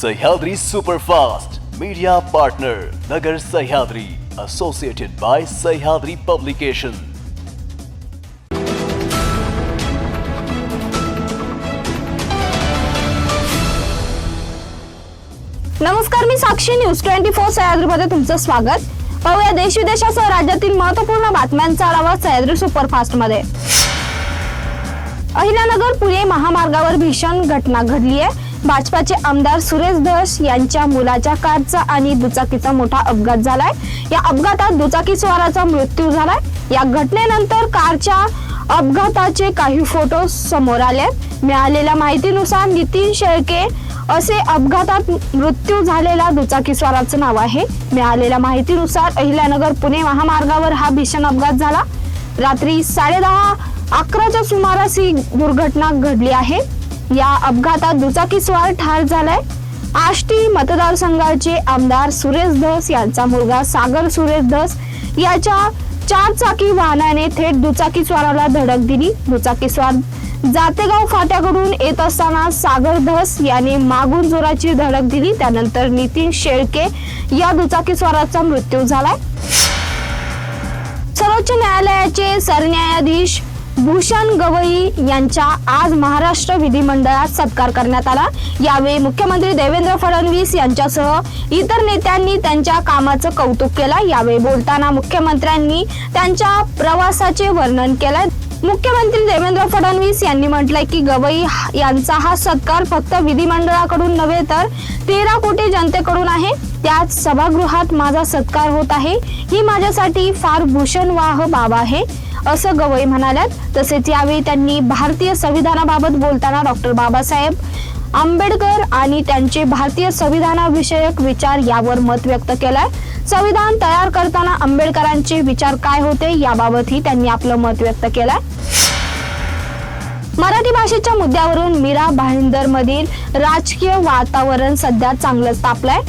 Sahyadri superfast media partner Nagar Sahyadri associated by Sahyadri publication नमस्कार मी Sakshi news twenty four सह्याद्रीमध्ये तुमचं स्वागत. पाहूया देश विदेशासह राज्यातील महत्त्वपूर्ण बातम्यांचा आढावा सह्याद्री सुपरफास्टमध्ये अहिल्यानगर पुणे महामार्गावर भीषण घटना घडली आहे भाजपाचे आमदार सुरेश धस यांच्या मुलाच्या कारचा आणि दुचाकीचा मोठा अपघात झालाय. या अपघातात दुचाकी स्वाराचा मृत्यू झालाय. या घटनेनंतर कारच्या अपघाताचे काही फोटो समोर आले आहेत. मिळालेल्या माहितीनुसार नितीन शेळके असे अपघातात मृत्यू झालेला दुचाकी स्वाराचं नाव आहे. मिळालेल्या माहितीनुसार अहिल्यानगर पुणे महामार्गावर हा भीषण अपघात झाला. रात्री साडेदहा अकराच्या सुमारास ही दुर्घटना घडली आहे. या अपघातात दुचाकीस्वार ठार झालाय. आष्टी मतदारसंघाचे आमदार सुरेश धस यांचा मुलगा सागर सुरेश धस याच्या चार चाकी वाहनाने थेट दुचाकीस्वाराला धडक दिली. दुचाकीस्वार जातेगाव फाट्याकडून येत असताना सागर धस याने मागून जोराची धडक दिली. त्यानंतर नितीन शेळके या दुचाकीस्वाराचा मृत्यू झालाय. सर्वोच्च न्यायालयाचे सरन्यायाधीश भूषण गवई यांचा आज महाराष्ट्र विधिमंडळात सत्कार करण्यात आला. यावेळी मुख्यमंत्री देवेंद्र फडणवीस यांच्यासह इतर नेत्यांनी त्यांच्या कामाचं कौतुक केलं. यावेळी बोलताना मुख्यमंत्र्यांनी त्यांच्या प्रवासाचे वर्णन केलं. मुख्यमंत्री देवेंद्र फडणवीस यांनी म्हटलंय की गवई यांचा हा सत्कार फक्त विधिमंडळाकडून नव्हे तर तेरा कोटी जनतेकडून आहे. त्याच सभागृहात माझा सत्कार होत आहे. ही माझ्यासाठी फार भूषणवाह बाब आहे. असं गवई म्हणाल्यात. तसेच यावेळी त्यांनी भारतीय संविधानाबाबत बोलताना डॉक्टर बाबासाहेब आंबेडकर आणि त्यांचे भारतीय संविधानाविषयक विचार यावर मत व्यक्त केलंय. संविधान तयार करताना आंबेडकरांचे विचार काय होते याबाबतही त्यांनी आपलं मत व्यक्त केलंय. मराठी भाषेच्या मुद्द्यावरून मीरा भाईंदर मधील राजकीय वातावरण सध्या चांगलंच तापलंय.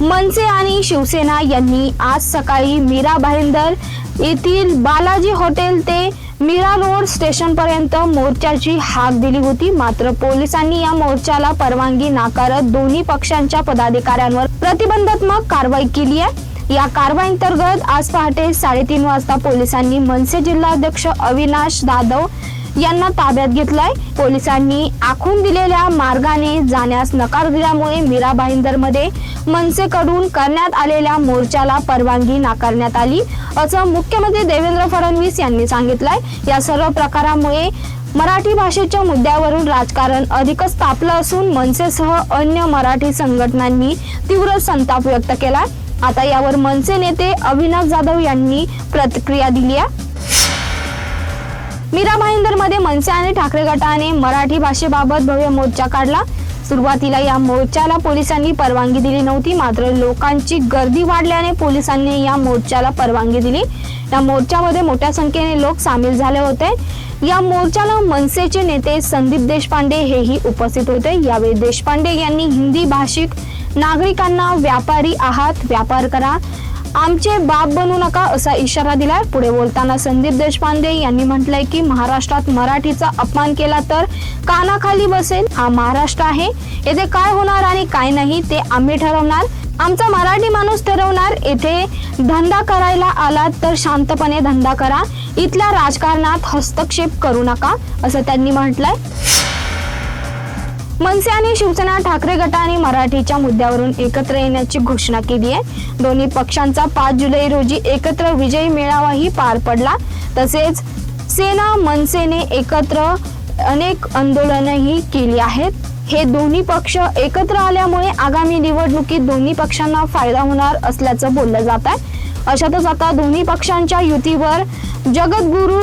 मनसे आणि शिवसेना यांनी आज सकाळी मीरा भाईंदर येथील बालाजी हॉटेल ते मीरा रोड स्टेशन पर्यंत मोर्चाची हाक दिली होती. मात्र पोलिसांनी या मोर्चाला परवानगी नाकारत दोन्ही पक्षांच्या पदाधिकाऱ्यांवर प्रतिबंधात्मक कारवाई केली आहे. या कारवाईअंतर्गत आज पहाटे साडेतीन वाजता पोलिसांनी मनसे जिल्हाध्यक्ष अविनाश जाधव यांना ताब्यात घेतलाय. पोलिसांनी आखून दिलेल्या मार्गाने जाण्यास नकार दिल्यामुळे मीरा भाईंदरमध्ये मनसेकडून करण्यात आलेल्या मोर्चाला परवानगी नाकारण्यात आली असं मुख्यमंत्री देवेंद्र फडणवीस यांनी सांगितलंय. या सर्व प्रकारामुळे मराठी भाषेच्या मुद्द्यावरून राजकारण अधिकच तापलं असून मनसेसह अन्य मराठी संघटनांनी तीव्र संताप व्यक्त केला आता यावर मनसे नेते अविनाश जाधव यांनी प्रतिक्रिया दिली आहे. मीरा भाईंदरमध्ये मनसे आणि ठाकरे गटाने मराठी भाषेबाबत भव्य मोर्चा काढला. सुरुवातीला या मोर्चाला पोलिसांनी परवानगी दिली नव्हती मात्र लोकांची गर्दी वाढल्याने पोलिसांनी या मोर्चाला परवानगी दिली. या मोर्चामध्ये मोठ्या संख्येने लोक सामील झाले होते. या मोर्चाला मनसेचे नेते संदीप देशपांडे हेही उपस्थित होते. यावेळी देशपांडे यांनी हिंदी भाषिक नागरिकांना व्यापारी आहात व्यापार करा. आमचे बाप बनू नका असा इशारा दिलाय. पुढे बोलताना संदीप देशपांडे यांनी म्हटलंय की महाराष्ट्रात मराठीचा अपमान केला तर कानाखाली बसेल. हा महाराष्ट्र आहे. येथे काय होणार आणि काय नाही ते आम्ही ठरवणार. आमचा मराठी माणूस ठरवणार. येथे धंदा करायला आलात तर शांतपणे धंदा करा. इथल्या राजकारणात हस्तक्षेप करू नका असं त्यांनी म्हटलंय. मनसे आणि शिवसेना ठाकरे गटाने मराठीच्या मुद्द्यावरून एकत्र येण्याची घोषणा केली आहे. दोन्ही पक्षांचा पाच जुलै रोजी एकत्र विजयी मेळावाही पार पडला. तसेच सेना मनसेने एकत्र अनेक आंदोलनही केली आहेत. हे दोन्ही पक्ष एकत्र आल्यामुळे आगामी निवडणुकीत दोन्ही पक्षांना फायदा होणार असल्याचं बोललं जात आहे. अशातच आता दोन्ही पक्षांच्या युतीवर जगद्गुरू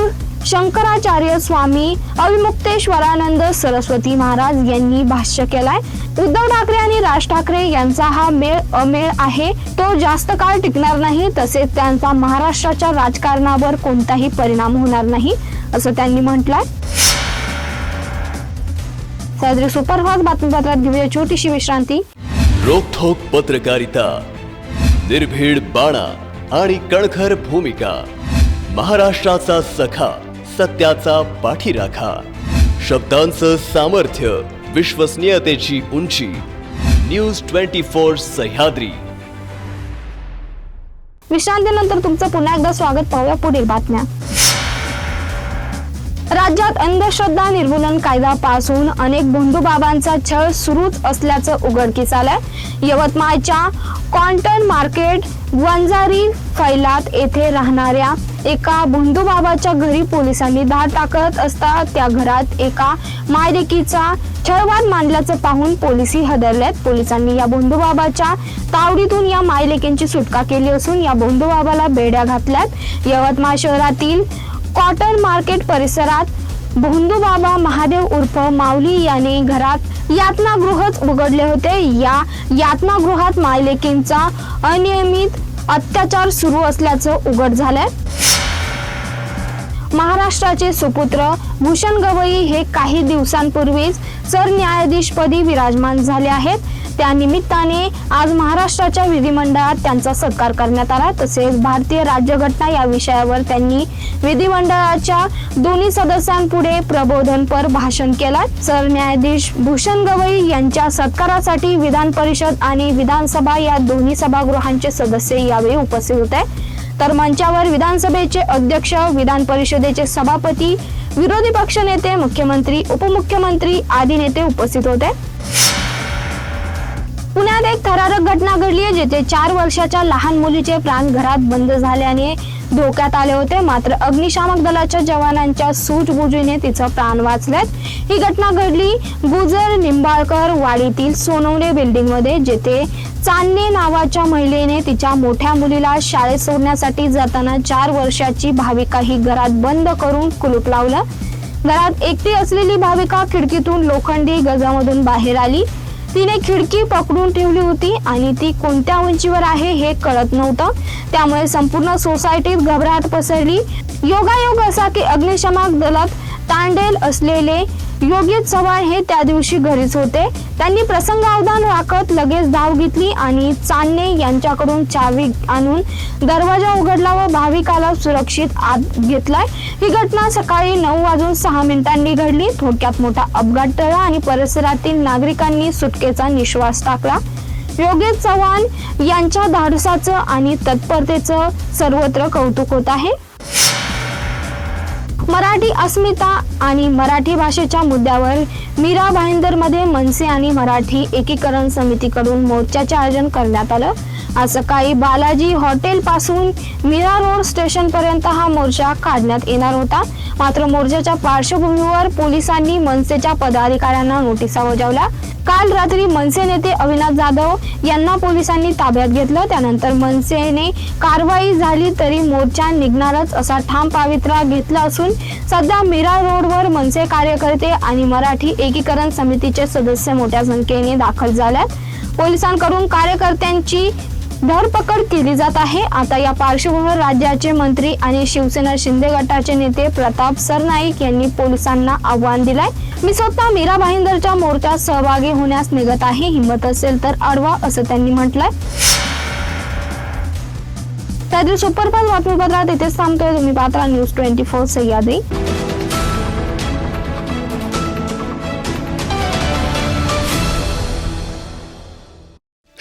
शंकराचार्य स्वामी अविमुक्तेश्वरानंद सरस्वती महाराज यांनी भाष्य केलाय. उद्धव ठाकरे आणि राज ठाकरे यांचा हा मेळ अमेळ आहे. तो जास्त काळ टिकणार नाही तसेच त्यांचा महाराष्ट्राच्या राजकारणावर कोणताही परिणाम होणार नाही असं त्यांनी म्हटलंय. सह्याद्री सुपरफास्ट बातमीपत्रात घेऊया छोटीशी विश्रांती. रोखोक पत्रकारिता निर्भीड बाणा आणि कणखर भूमिका महाराष्ट्राचा सखा. सत्याचा पाठीराखा. शब्दांचं सामर्थ्य विश्वसनीयतेची उंची. News twenty four Sahyadri. विश्रांतीनंतर तुमचं पुन्हा एकदा स्वागत पाहूया पुढील बातम्या. राज्यात अंधश्रद्धा निर्मूलन कायदा पास होऊन अनेक भोंदूबाबांचा छळ सुरूच असल्याचं उघडकीस आलंय. यवतमाळच्या कॉन्टन मार्केट वंजारी फैलात येथे राहणाऱ्या एका भोंदूबाबाच्या घरी पोलिसांनी धाड टाकत असता त्या घरात एका मायलेकीचा छळवाद मांडल्याचं पाहून पोलिसी हदरलेत. पोलिसांनी या भोंदूबाबाच्या तावडीतून या मायलेकींची सुटका केली असून या भोंदूबाबाला बेड्या घातल्यात. यवतमाळ शहरातील कॉटन मार्केट परिसरात भोंदूबाबा महादेव उर्फ माऊली याने घरात यातनागृहच उघडले होते. या यातनागृहात मायलेकींचा अनियमित अत्याचार सुरू असल्याचं उघड झालंय. महाराष्ट्राचे सुपुत्र भूषण गवई हे काही दिवसांपूर्वीच सरन्यायाधीशपदी विराजमान झाले आहेत. त्या निमित्ताने आज महाराष्ट्राच्या विधिमंडळात त्यांचा सत्कार करण्यात आला. तसेच भारतीय राज्यघटना या विषयावर त्यांनी विधिमंडळाच्या दोन्ही सदस्यांपुढे प्रबोधनपर भाषण केला. सरन्यायाधीश भूषण गवई यांच्या सत्कारासाठी विधान परिषद आणि विधानसभा या दोन्ही सभागृहांचे सदस्य यावेळी उपस्थित होते. तर मंचावर विधानसभेचे अध्यक्ष विधान परिषदेचे सभापती विरोधी पक्षनेते मुख्यमंत्री उपमुख्यमंत्री आदी नेते उपस्थित होते. पुण्यात एक थरारक घटना घडली आहे जेथे चार वर्षाच्या लहान मुलीचे प्राण घरात बंद झाल्याने धोक्यात आले होते. मात्र अग्निशामक दलाच्या जवानांच्या सूझबुजीने तिचं प्राण वाचलेत ही घटना घडली गुजर निंबाळकर वाडीतील सोनवणे बिल्डिंगमध्ये जेथे चांदणे नावाच्या महिलेने तिच्या मोठ्या मुलीला शाळेत सोडण्यासाठी जाताना चार वर्षाची भाविका ही घरात बंद करून कुलूप लावलं. घरात एकटी असलेली भाविका खिडकीतून लोखंडी गजामधून बाहेर आली. तिने खिडकी पकडून ठेवली होती आणि ती कोणत्या उंचीवर आहे हे कळत नव्हतं. त्यामुळे संपूर्ण सोसायटीत घबराट पसरली. योगायोग असा की अग्निशमक दलात तांडेल असलेले योगी चव्हाण हे त्या दिवशी घरीच होते. त्यांनी प्रसंगावधान राखत लगेच धाव घेतली आणि चांदणे यांच्याकडून चावी आणून दरवाजा उघडला व भाविकाला सुरक्षित आत घेतलाय. ही घटना सकाळी नऊ वाजून सहा मिनिटांनी घडली. थोडक्यात मोठा अपघात टळला आणि परिसरातील नागरिकांनी सुटकेचा निश्वास टाकला. योगेश चव्हाण यांच्या धाडसाचं आणि तत्परतेचं सर्वत्र कौतुक होत आहे. मराठी अस्मिता आणि मराठी भाषेच्या मुद्द्यावर मीरा भाईंदरमध्ये मनसे आणि मराठी एकीकरण समितीकडून मोर्चाचे आयोजन करण्यात आलं. आज सकाळी बालाजी हॉटेल पासून मीरा रोड स्टेशन पर्यंत हा मोर्चा काढण्यात येणार होता. मात्र मोर्चाच्या पार्श्वभूमीवर पोलिसांनी मनसेच्या पदाधिकाऱ्यांना नोटिसा बजावल्या. काल रात्री मनसे नेते अविनाश जाधव यांना पोलिसांनी ताब्यात घेतलं. त्यानंतर मनसेने कारवाई झाली तरी मोर्चा निघणारच असा ठाम पावित्रा घेतला असून सध्या मीरा रोडवर मनसे कार्यकर्ते आणि मराठी एकीकरण समितीचे सदस्य मोठ्या संख्येने दाखल झाल्यात. पोलिसांकडून कार्यकर्त्यांची धरपकड केली जात आहे. आता या पार्श्वभूमीवर राज्याचे मंत्री आणि शिवसेना शिंदे गटाचे नेते प्रताप सरनाईक यांनी पोलिसांना आव्हान दिलंय. मी स्वतः मीरा भाईंदरच्या मोर्चात सहभागी होण्यास निघत आहे. हिंमत असेल तर अडवा असं त्यांनी म्हटलंय. त्यातील सुपरफास्ट बातमीपत्रात इथेच थांबतोय. तुम्ही पात्रा न्यूज ट्वेंटी फोर सह्याद्री.